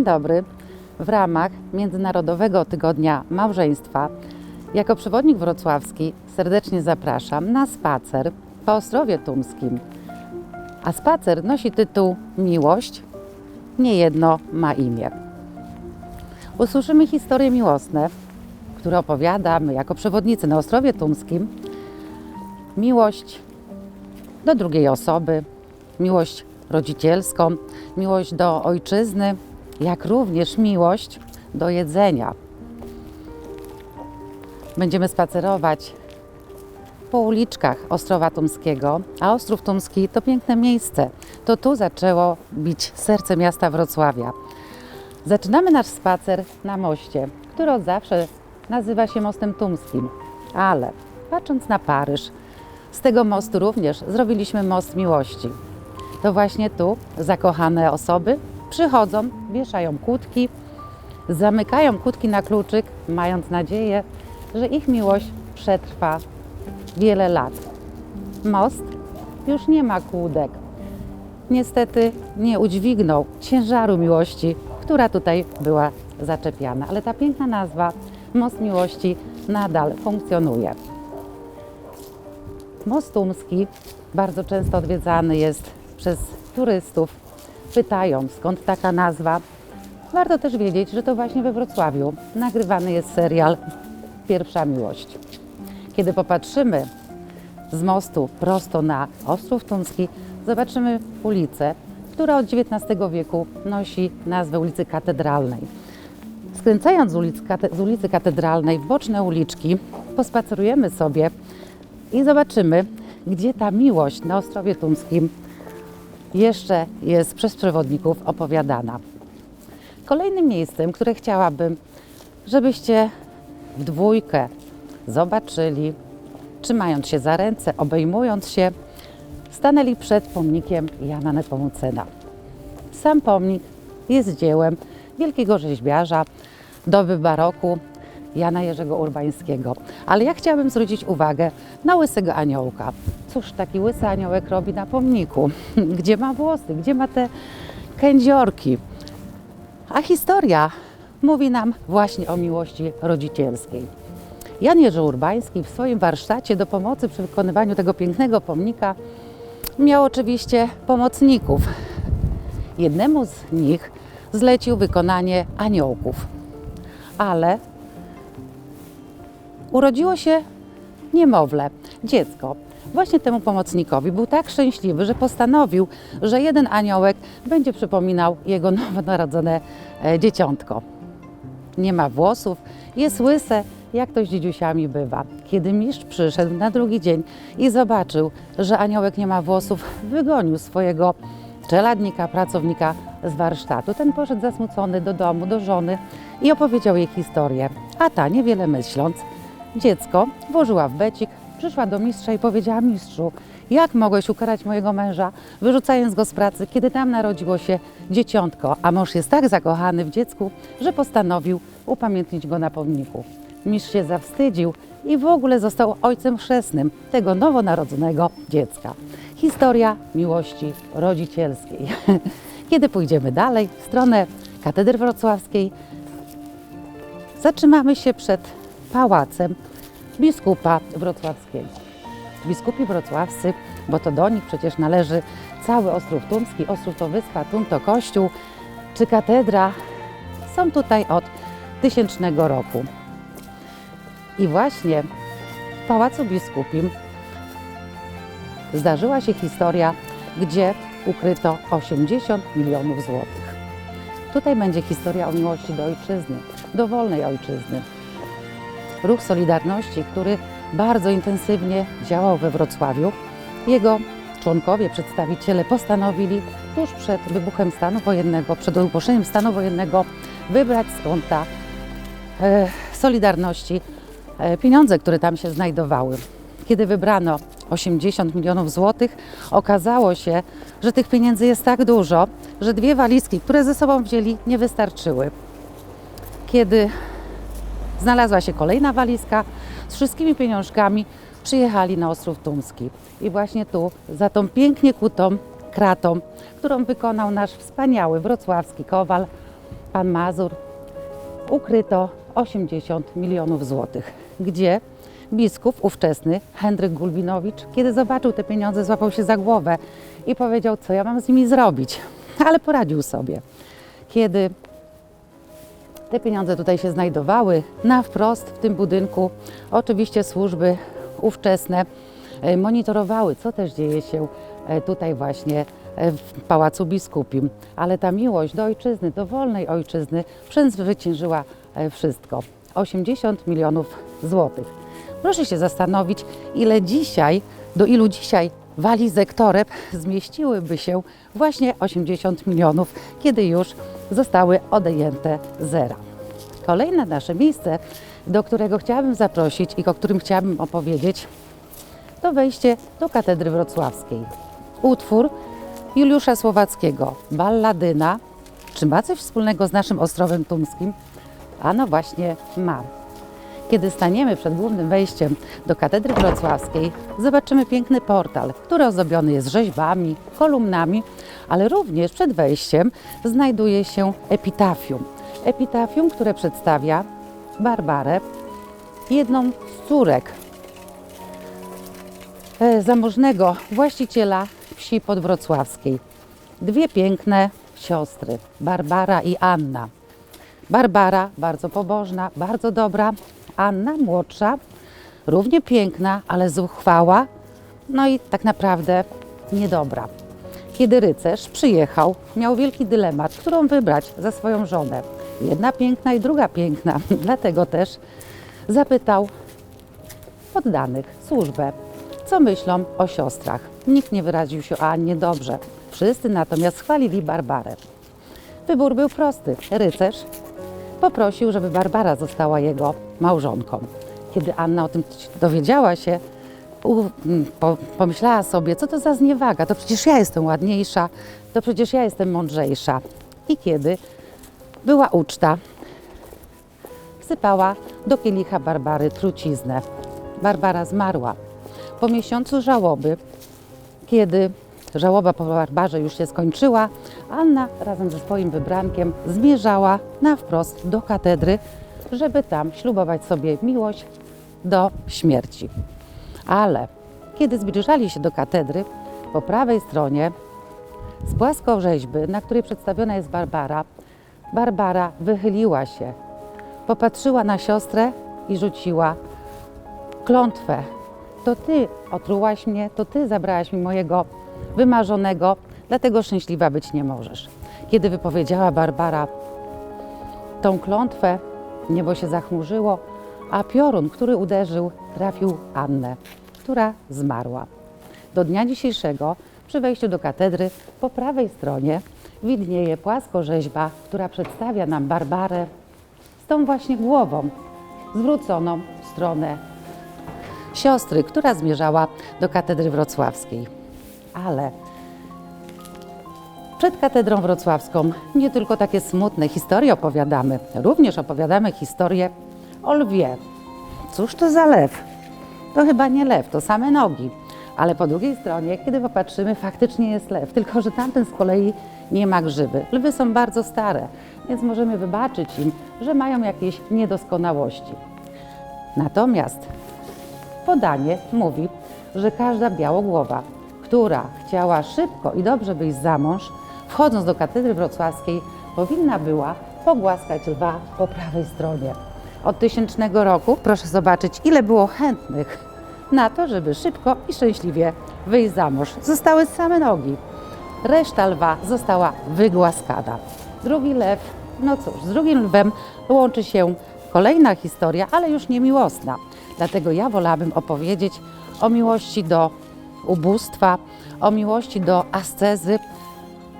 Dzień dobry. W ramach Międzynarodowego Tygodnia Małżeństwa jako przewodnik wrocławski serdecznie zapraszam na spacer po Ostrowie Tumskim. A spacer nosi tytuł Miłość, niejedno ma imię. Usłyszymy historie miłosne, które opowiadamy jako przewodnicy na Ostrowie Tumskim. Miłość do drugiej osoby, miłość rodzicielską, miłość do ojczyzny, jak również miłość do jedzenia. Będziemy spacerować po uliczkach Ostrowa Tumskiego, a Ostrów Tumski to piękne miejsce. To tu zaczęło bić serce miasta Wrocławia. Zaczynamy nasz spacer na moście, który od zawsze nazywa się Mostem Tumskim, ale patrząc na Paryż, z tego mostu również zrobiliśmy most miłości. To właśnie tu zakochane osoby przychodzą, wieszają kłódki, zamykają kłódki na kluczyk, mając nadzieję, że ich miłość przetrwa wiele lat. Most już nie ma kłódek. Niestety nie udźwignął ciężaru miłości, która tutaj była zaczepiana, ale ta piękna nazwa Most Miłości nadal funkcjonuje. Most Tumski bardzo często odwiedzany jest przez turystów. Pytają skąd taka nazwa. Warto też wiedzieć, że to właśnie we Wrocławiu nagrywany jest serial Pierwsza Miłość. Kiedy popatrzymy z mostu prosto na Ostrów Tumski, zobaczymy ulicę, która od XIX wieku nosi nazwę ulicy Katedralnej. Skręcając z ulicy, Katedralnej w boczne uliczki, pospacerujemy sobie i zobaczymy, gdzie ta miłość na Ostrowie Tumskim jeszcze jest przez przewodników opowiadana. Kolejnym miejscem, które chciałabym, żebyście w dwójkę zobaczyli, trzymając się za ręce, obejmując się, stanęli przed pomnikiem Jana Nepomucena. Sam pomnik jest dziełem wielkiego rzeźbiarza doby baroku Jana Jerzego Urbańskiego. Ale ja chciałabym zwrócić uwagę na łysego aniołka. Cóż taki łysy aniołek robi na pomniku? Gdzie ma włosy? Gdzie ma te kędziorki? A historia mówi nam właśnie o miłości rodzicielskiej. Jan Jerzy Urbański w swoim warsztacie do pomocy przy wykonywaniu tego pięknego pomnika miał oczywiście pomocników. Jednemu z nich zlecił wykonanie aniołków, ale urodziło się niemowlę, dziecko. Właśnie temu pomocnikowi był tak szczęśliwy, że postanowił, że jeden aniołek będzie przypominał jego nowonarodzone e, dzieciątko. Nie ma włosów, jest łyse, jak to z dziedziusiami bywa. Kiedy mistrz przyszedł na drugi dzień i zobaczył, że aniołek nie ma włosów, wygonił swojego czeladnika, pracownika z warsztatu. Ten poszedł zasmucony do domu, do żony i opowiedział jej historię. A ta, niewiele myśląc, dziecko włożyła w becik, przyszła do mistrza i powiedziała mistrzu, jak mogłeś ukarać mojego męża, wyrzucając go z pracy, kiedy tam narodziło się dzieciątko, a mąż jest tak zakochany w dziecku, że postanowił upamiętnić go na pomniku. Mistrz się zawstydził i w ogóle został ojcem chrzestnym tego nowonarodzonego dziecka. Historia miłości rodzicielskiej. Kiedy pójdziemy dalej, w stronę Katedry Wrocławskiej, zatrzymamy się przed pałacem biskupa wrocławskiego. Biskupi wrocławscy, bo to do nich przecież należy cały Ostrów Tumski, Ostrów to wyspa, Tum to kościół, czy katedra, są tutaj od tysięcznego roku. I właśnie w Pałacu Biskupim zdarzyła się historia, gdzie ukryto 80 milionów złotych. Tutaj będzie historia o miłości do ojczyzny, do wolnej ojczyzny. Ruch Solidarności, który bardzo intensywnie działał we Wrocławiu, jego członkowie, przedstawiciele postanowili tuż przed wybuchem stanu wojennego, przed ogłoszeniem stanu wojennego wybrać z konta e, Solidarności e, pieniądze, które tam się znajdowały. Kiedy wybrano 80 milionów złotych, okazało się, że tych pieniędzy jest tak dużo, że dwie walizki, które ze sobą wzięli, nie wystarczyły. Kiedy znalazła się kolejna walizka z wszystkimi pieniążkami, przyjechali na Ostrów Tumski. I właśnie tu, za tą pięknie kutą kratą, którą wykonał nasz wspaniały wrocławski kowal, pan Mazur, ukryto 80 milionów złotych, gdzie biskup ówczesny Henryk Gulbinowicz, kiedy zobaczył te pieniądze, złapał się za głowę i powiedział, co ja mam z nimi zrobić, ale poradził sobie. Kiedy te pieniądze tutaj się znajdowały, na wprost w tym budynku oczywiście służby ówczesne e, monitorowały, co też dzieje się e, tutaj właśnie e, w Pałacu Biskupim. Ale ta miłość do ojczyzny, do wolnej ojczyzny przezwyciężyła wszystko. 80 milionów złotych. Proszę się zastanowić, ile dzisiaj, do ilu dzisiaj walizek toreb zmieściłyby się właśnie 80 milionów, kiedy już zostały odejęte zera. Kolejne nasze miejsce, do którego chciałabym zaprosić i o którym chciałabym opowiedzieć, to wejście do katedry wrocławskiej. Utwór Juliusza Słowackiego, Balladyna. Czy ma coś wspólnego z naszym Ostrowem Tumskim? A no właśnie ma. Kiedy staniemy przed głównym wejściem do katedry wrocławskiej, zobaczymy piękny portal, który ozdobiony jest rzeźbami, kolumnami, ale również przed wejściem znajduje się epitafium. Epitafium, które przedstawia Barbarę, jedną z córek e, zamożnego właściciela wsi podwrocławskiej. Dwie piękne siostry, Barbara i Anna. Barbara bardzo pobożna, bardzo dobra, Anna młodsza, równie piękna, ale zuchwała, no i tak naprawdę niedobra. Kiedy rycerz przyjechał, miał wielki dylemat, którą wybrać za swoją żonę. Jedna piękna i druga piękna, dlatego też zapytał poddanych, służbę, co myślą o siostrach. Nikt nie wyraził się o Annie dobrze. Wszyscy natomiast chwalili Barbarę. Wybór był prosty. Rycerz poprosił, żeby Barbara została jego małżonką. Kiedy Anna o tym dowiedziała się, u, m, po, pomyślała sobie, co to za zniewaga, to przecież ja jestem ładniejsza, to przecież ja jestem mądrzejsza. I kiedy była uczta, wsypała do kielicha Barbary truciznę. Barbara zmarła. Po miesiącu żałoby, kiedy żałoba po Barbarze już się skończyła, Anna razem ze swoim wybrankiem zmierzała na wprost do katedry, żeby tam ślubować sobie miłość do śmierci. Ale kiedy zbliżali się do katedry, po prawej stronie z płaskorzeźby, na której przedstawiona jest Barbara, Barbara wychyliła się, popatrzyła na siostrę i rzuciła klątwę. To ty otrułaś mnie, to ty zabrałaś mi mojego wymarzonego, dlatego szczęśliwa być nie możesz. Kiedy wypowiedziała Barbara tą klątwę, niebo się zachmurzyło, a piorun, który uderzył, trafił Annę, która zmarła. Do dnia dzisiejszego przy wejściu do katedry po prawej stronie widnieje płaskorzeźba, która przedstawia nam Barbarę z tą właśnie głową zwróconą w stronę siostry, która zmierzała do katedry wrocławskiej. Ale przed katedrą wrocławską nie tylko takie smutne historie opowiadamy, również opowiadamy historię o lwie. Cóż to za lew? To chyba nie lew, to same nogi. Ale po drugiej stronie, kiedy popatrzymy, faktycznie jest lew, tylko że tamten z kolei nie ma grzyby. Lwy są bardzo stare, więc możemy wybaczyć im, że mają jakieś niedoskonałości. Natomiast podanie mówi, że każda białogłowa, która chciała szybko i dobrze wyjść za mąż, wchodząc do katedry wrocławskiej, powinna była pogłaskać lwa po prawej stronie. Od tysięcznego roku proszę zobaczyć, ile było chętnych na to, żeby szybko i szczęśliwie wyjść za mąż. Zostały same nogi. Reszta lwa została wygłaskana. Drugi lew, no cóż, z drugim lwem łączy się kolejna historia, ale już nie miłosna. Dlatego ja wolałabym opowiedzieć o miłości do ubóstwa, o miłości do ascezy.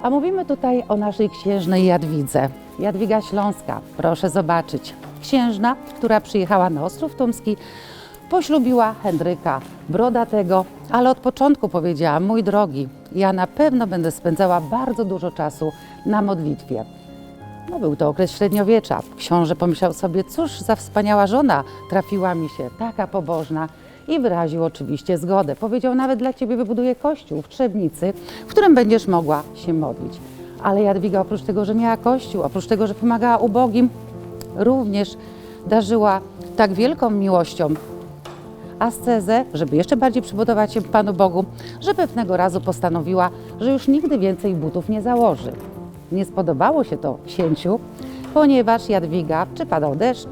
A mówimy tutaj o naszej księżnej Jadwidze. Jadwiga Śląska, proszę zobaczyć. Księżna, która przyjechała na Ostrów Tumski, poślubiła Henryka Brodatego, ale od początku powiedziała, mój drogi, ja na pewno będę spędzała bardzo dużo czasu na modlitwie. No, był to okres średniowiecza. Książę pomyślał sobie, cóż za wspaniała żona trafiła mi się, taka pobożna. I wyraził oczywiście zgodę. Powiedział, nawet dla ciebie wybuduję kościół w Trzebnicy, w którym będziesz mogła się modlić. Ale Jadwiga oprócz tego, że miała kościół, oprócz tego, że pomagała ubogim, również darzyła tak wielką miłością ascezę, żeby jeszcze bardziej przybudować się Panu Bogu, że pewnego razu postanowiła, że już nigdy więcej butów nie założy. Nie spodobało się to księciu, ponieważ Jadwiga, czy padał deszcz,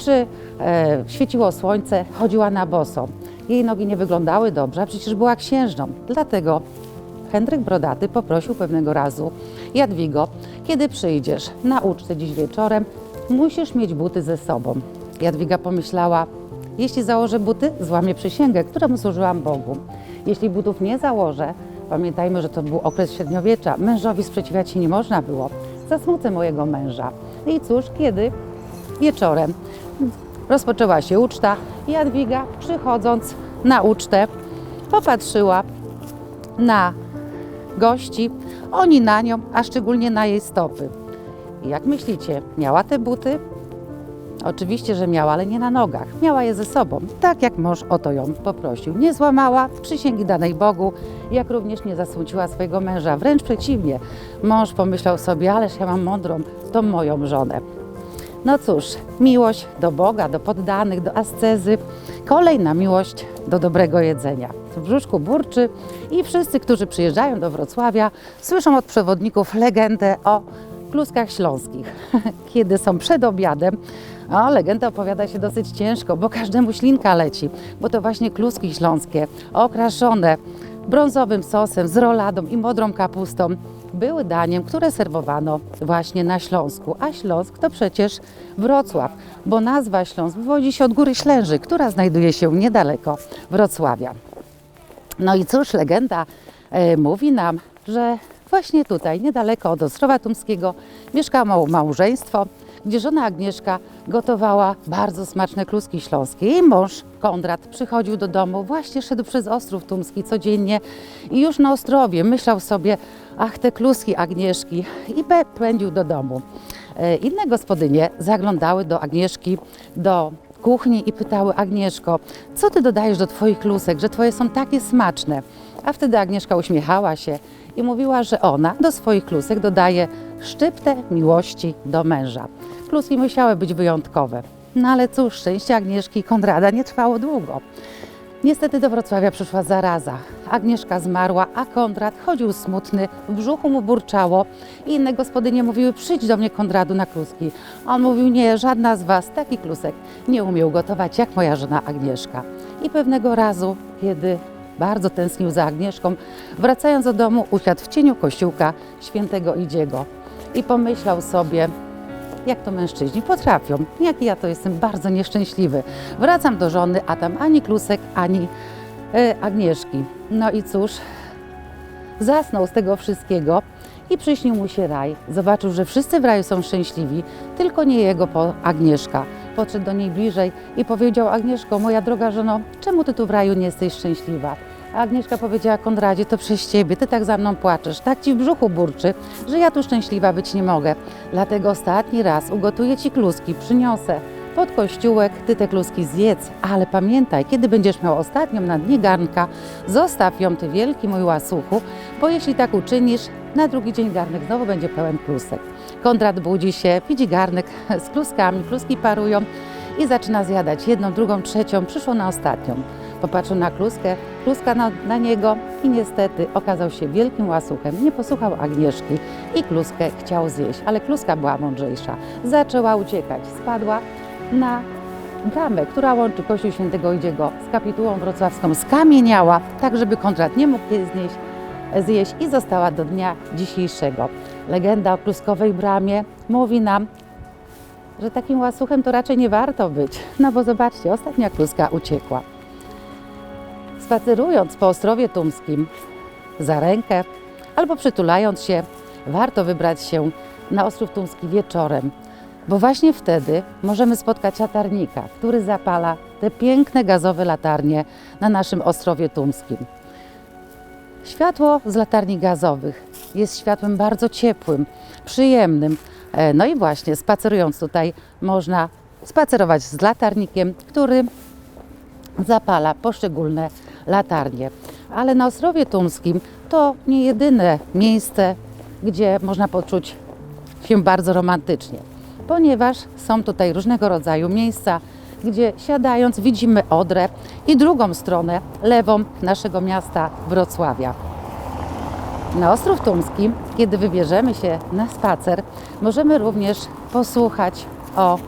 czy e, świeciło słońce, chodziła na boso. Jej nogi nie wyglądały dobrze, a przecież była księżną. Dlatego Henryk Brodaty poprosił pewnego razu Jadwigo, kiedy przyjdziesz na ucztę dziś wieczorem, musisz mieć buty ze sobą. Jadwiga pomyślała, jeśli założę buty, złamię przysięgę, którą służyłam Bogu. Jeśli butów nie założę, pamiętajmy, że to był okres średniowiecza, mężowi sprzeciwiać się nie można było. Zasmucę mojego męża. I cóż, kiedy wieczorem rozpoczęła się uczta, Jadwiga przychodząc na ucztę popatrzyła na gości, oni na nią, a szczególnie na jej stopy. I jak myślicie, miała te buty? Oczywiście, że miała, ale nie na nogach. Miała je ze sobą, tak jak mąż o to ją poprosił. Nie złamała przysięgi danej Bogu, jak również nie zasmuciła swojego męża. Wręcz przeciwnie, mąż pomyślał sobie, ależ ja mam mądrą, tą moją żonę. No cóż, miłość do Boga, do poddanych, do ascezy, kolejna miłość do dobrego jedzenia. W brzuszku burczy i wszyscy, którzy przyjeżdżają do Wrocławia, słyszą od przewodników legendę o kluskach śląskich. Kiedy są przed obiadem, a legenda opowiada się dosyć ciężko, bo każdemu ślinka leci, bo to właśnie kluski śląskie, okraszone brązowym sosem z roladą i modrą kapustą, były daniem, które serwowano właśnie na Śląsku. A Śląsk to przecież Wrocław, bo nazwa Śląsk wywodzi się od Góry Ślęży, która znajduje się niedaleko Wrocławia. No i cóż, legenda e, mówi nam, że właśnie tutaj, niedaleko od Ostrowa Tumskiego, mieszkało małżeństwo, gdzie żona Agnieszka gotowała bardzo smaczne kluski śląskie. Jej mąż Kondrat przychodził do domu, właśnie szedł przez Ostrów Tumski codziennie i już na Ostrowie myślał sobie, ach te kluski Agnieszki i pędził do domu. E, Inne gospodynie zaglądały do Agnieszki, do kuchni i pytały Agnieszko, co ty dodajesz do twoich klusek, że twoje są takie smaczne. A wtedy Agnieszka uśmiechała się i mówiła, że ona do swoich klusek dodaje szczyptę miłości do męża. Kluski musiały być wyjątkowe. No ale cóż, szczęście Agnieszki i Konrada nie trwało długo. Niestety do Wrocławia przyszła zaraza. Agnieszka zmarła, a Konrad chodził smutny, w brzuchu mu burczało i inne gospodynie mówiły, przyjdź do mnie Konradu na kluski. On mówił, nie, żadna z was taki klusek nie umiał gotować jak moja żona Agnieszka. I pewnego razu, kiedy bardzo tęsknił za Agnieszką, wracając do domu usiadł w cieniu kościółka świętego Idziego i pomyślał sobie, jak to mężczyźni potrafią. Jak ja to jestem bardzo nieszczęśliwy. Wracam do żony, a tam ani klusek, ani e, Agnieszki. No i cóż, zasnął z tego wszystkiego i przyśnił mu się raj. Zobaczył, że wszyscy w raju są szczęśliwi, tylko nie jego po Agnieszka. Podszedł do niej bliżej i powiedział: Agnieszko, moja droga żono, czemu ty tu w raju nie jesteś szczęśliwa? Agnieszka powiedziała Konradzie, to przez ciebie, ty tak za mną płaczesz, tak ci w brzuchu burczy, że ja tu szczęśliwa być nie mogę. Dlatego ostatni raz ugotuję ci kluski, przyniosę pod kościółek, ty te kluski zjedz, ale pamiętaj, kiedy będziesz miał ostatnią na dnie garnka, zostaw ją, ty wielki mój łasuchu, bo jeśli tak uczynisz, na drugi dzień garnek znowu będzie pełen klusek. Konrad budzi się, widzi garnek z kluskami, kluski parują i zaczyna zjadać jedną, drugą, trzecią, przyszło na ostatnią. Popatrzył na kluskę, kluska na, na niego i niestety okazał się wielkim łasuchem. Nie posłuchał Agnieszki i kluskę chciał zjeść, ale kluska była mądrzejsza. Zaczęła uciekać, spadła na bramę, która łączy Kościół Świętego Idziego z kapitułą wrocławską, skamieniała, tak żeby Konrad nie mógł jej znieść, zjeść i została do dnia dzisiejszego. Legenda o kluskowej bramie mówi nam, że takim łasuchem to raczej nie warto być. No bo zobaczcie, ostatnia kluska uciekła. Spacerując po Ostrowie Tumskim za rękę albo przytulając się, warto wybrać się na Ostrów Tumski wieczorem, bo właśnie wtedy możemy spotkać latarnika, który zapala te piękne gazowe latarnie na naszym Ostrowie Tumskim. Światło z latarni gazowych jest światłem bardzo ciepłym, przyjemnym. E, No i właśnie spacerując tutaj można spacerować z latarnikiem, który zapala poszczególne latarnie. Ale na Ostrowie Tumskim to nie jedyne miejsce gdzie można poczuć się bardzo romantycznie, ponieważ są tutaj różnego rodzaju miejsca, gdzie siadając widzimy Odrę i drugą stronę, lewą naszego miasta Wrocławia. Na Ostrów Tumski, kiedy wybierzemy się na spacer, możemy również posłuchać o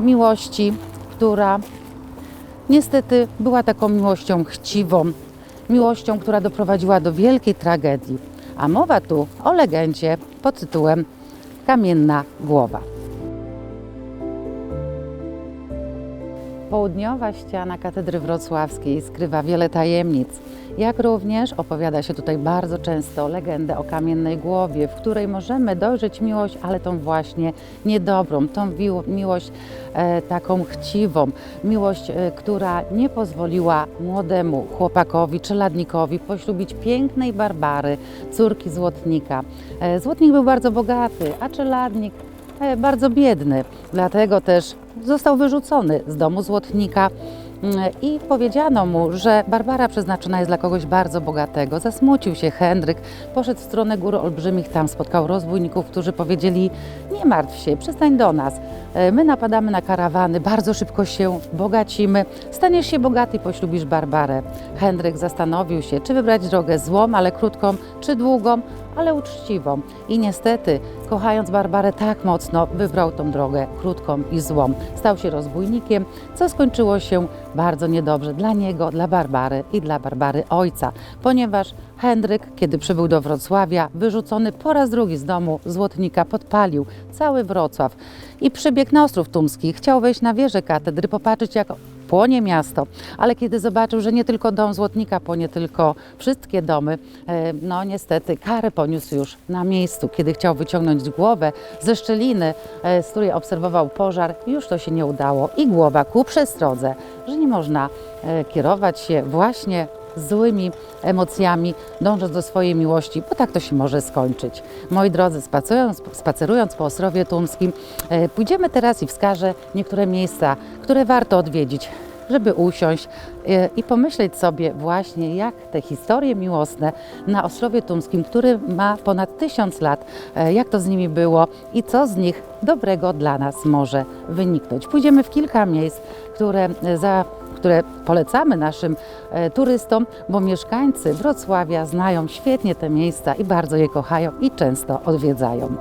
miłości, która niestety była taką miłością chciwą, miłością, która doprowadziła do wielkiej tragedii. A mowa tu o legendzie pod tytułem Kamienna Głowa. Południowa ściana katedry wrocławskiej skrywa wiele tajemnic. Jak również opowiada się tutaj bardzo często legendę o kamiennej głowie, w której możemy dojrzeć miłość, ale tą właśnie niedobrą, tą miłość e, taką chciwą, miłość, e, która nie pozwoliła młodemu chłopakowi, czeladnikowi poślubić pięknej Barbary, córki złotnika. E, złotnik był bardzo bogaty, a czeladnik bardzo biedny, dlatego też został wyrzucony z domu złotnika. Mm, i powiedziano mu, że Barbara przeznaczona jest dla kogoś bardzo bogatego. Zasmucił się Henryk, poszedł w stronę Gór Olbrzymich, tam spotkał rozbójników, którzy powiedzieli nie martw się, przystań do nas, E, my napadamy na karawany, bardzo szybko się bogacimy, staniesz się bogaty i poślubisz Barbarę. Henryk zastanowił się, czy wybrać drogę złą, ale krótką, czy długą, ale uczciwą. I niestety, kochając Barbarę tak mocno, wybrał tą drogę krótką i złą. Stał się rozbójnikiem, co skończyło się bardzo niedobrze dla niego, dla Barbary i dla Barbary ojca, ponieważ Henryk, kiedy przybył do Wrocławia, wyrzucony po raz drugi z domu złotnika, podpalił cały Wrocław i przybiegł na Ostrów Tumski. Chciał wejść na wieżę katedry, popatrzeć jak płonie miasto, ale kiedy zobaczył, że nie tylko dom złotnika płonie, tylko wszystkie domy, e, no niestety karę poniósł już na miejscu. Kiedy chciał wyciągnąć głowę ze szczeliny, e, z której obserwował pożar, już to się nie udało i głowa ku przestrodze, że nie można e, kierować się właśnie złymi emocjami, dążąc do swojej miłości, bo tak to się może skończyć. Moi drodzy, spacerując, spacerując po Ostrowie Tumskim, e, pójdziemy teraz i wskażę niektóre miejsca, które warto odwiedzić, żeby usiąść e, i pomyśleć sobie właśnie, jak te historie miłosne na Ostrowie Tumskim, który ma ponad tysiąc lat, e, jak to z nimi było i co z nich dobrego dla nas może wyniknąć. Pójdziemy w kilka miejsc, które za które polecamy naszym e, turystom, bo mieszkańcy Wrocławia znają świetnie te miejsca i bardzo je kochają i często odwiedzają.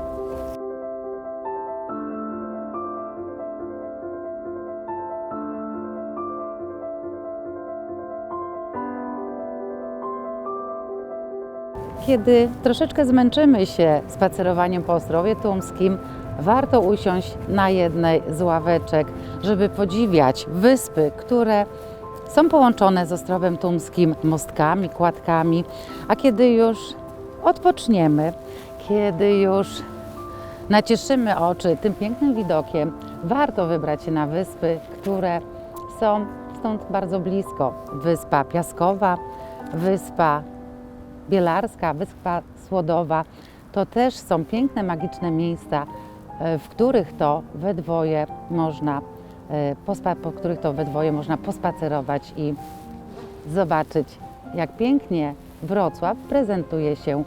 Kiedy troszeczkę zmęczymy się spacerowaniem po Ostrowie Tumskim, warto usiąść na jednej z ławeczek, żeby podziwiać wyspy, które są połączone z Ostrowem Tumskim mostkami, kładkami, a kiedy już odpoczniemy, kiedy już nacieszymy oczy tym pięknym widokiem, warto wybrać się na wyspy, które są stąd bardzo blisko. Wyspa Piaskowa, wyspa Bielarska, Wyspa Słodowa. To też są piękne, magiczne miejsca, w których to we dwoje można, e, po których to we dwoje można pospacerować i zobaczyć, jak pięknie Wrocław prezentuje się e,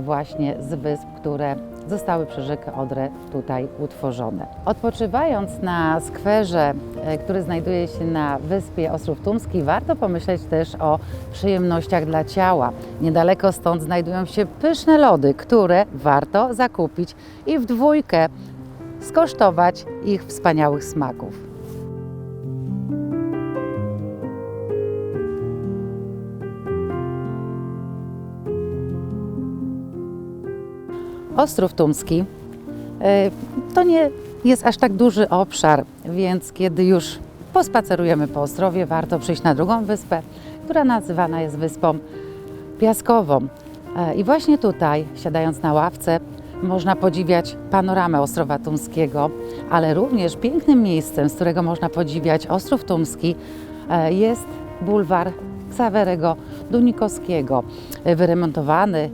właśnie z wysp, które zostały przez rzekę Odrę tutaj utworzone. Odpoczywając na skwerze, e, który znajduje się na wyspie Ostrów Tumski, warto pomyśleć też o przyjemnościach dla ciała. Niedaleko stąd znajdują się pyszne lody, które warto zakupić i w dwójkę skosztować ich wspaniałych smaków. Ostrów Tumski e, to nie jest aż tak duży obszar, więc kiedy już pospacerujemy po Ostrowie, warto przyjść na drugą wyspę, która nazywana jest Wyspą Piaskową. E, I właśnie tutaj, siadając na ławce, można podziwiać panoramę Ostrowa Tumskiego, ale również pięknym miejscem, z którego można podziwiać Ostrów Tumski, e, jest bulwar Ksawerego Dunikowskiego, wyremontowany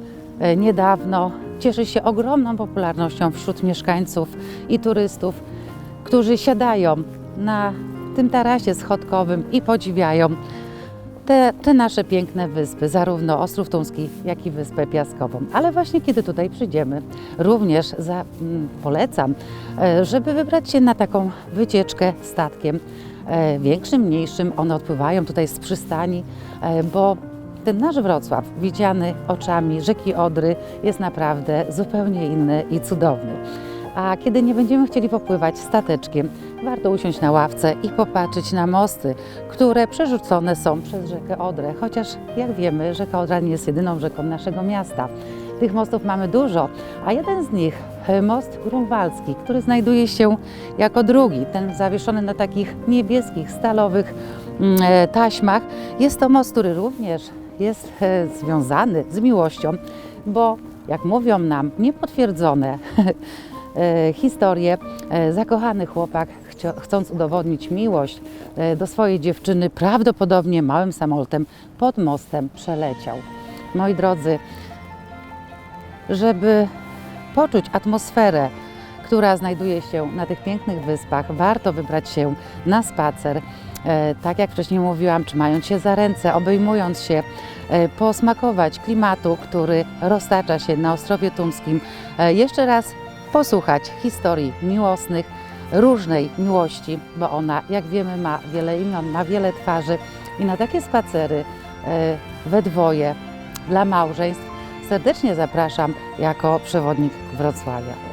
niedawno. Cieszy się ogromną popularnością wśród mieszkańców i turystów, którzy siadają na tym tarasie schodkowym i podziwiają te, te nasze piękne wyspy, zarówno Ostrów Tumski, jak i Wyspę Piaskową. Ale właśnie kiedy tutaj przyjdziemy, również za, mm, polecam, e, żeby wybrać się na taką wycieczkę statkiem, e, większym, mniejszym. One odpływają tutaj z przystani, e, bo ten nasz Wrocław, widziany oczami rzeki Odry, jest naprawdę zupełnie inny i cudowny. A kiedy nie będziemy chcieli popływać stateczkiem, warto usiąść na ławce i popatrzeć na mosty, które przerzucone są przez rzekę Odrę. Chociaż, jak wiemy, rzeka Odra nie jest jedyną rzeką naszego miasta. Tych mostów mamy dużo, a jeden z nich, most grunwaldzki, który znajduje się jako drugi, ten zawieszony na takich niebieskich, stalowych mm, e, taśmach, jest to most, który również jest e, związany z miłością, bo jak mówią nam niepotwierdzone e, historie, e, zakochany chłopak, chcąc udowodnić miłość do swojej dziewczyny, prawdopodobnie małym samolotem pod mostem przeleciał. Moi drodzy, żeby poczuć atmosferę, która znajduje się na tych pięknych wyspach, warto wybrać się na spacer. E, tak jak wcześniej mówiłam, trzymając się za ręce, obejmując się, e, posmakować klimatu, który roztacza się na Ostrowie Tumskim. E, jeszcze raz posłuchać historii miłosnych, różnej miłości, bo ona, jak wiemy, ma wiele imion, ma wiele twarzy i na takie spacery we dwoje dla małżeństw serdecznie zapraszam jako przewodnik Wrocławia.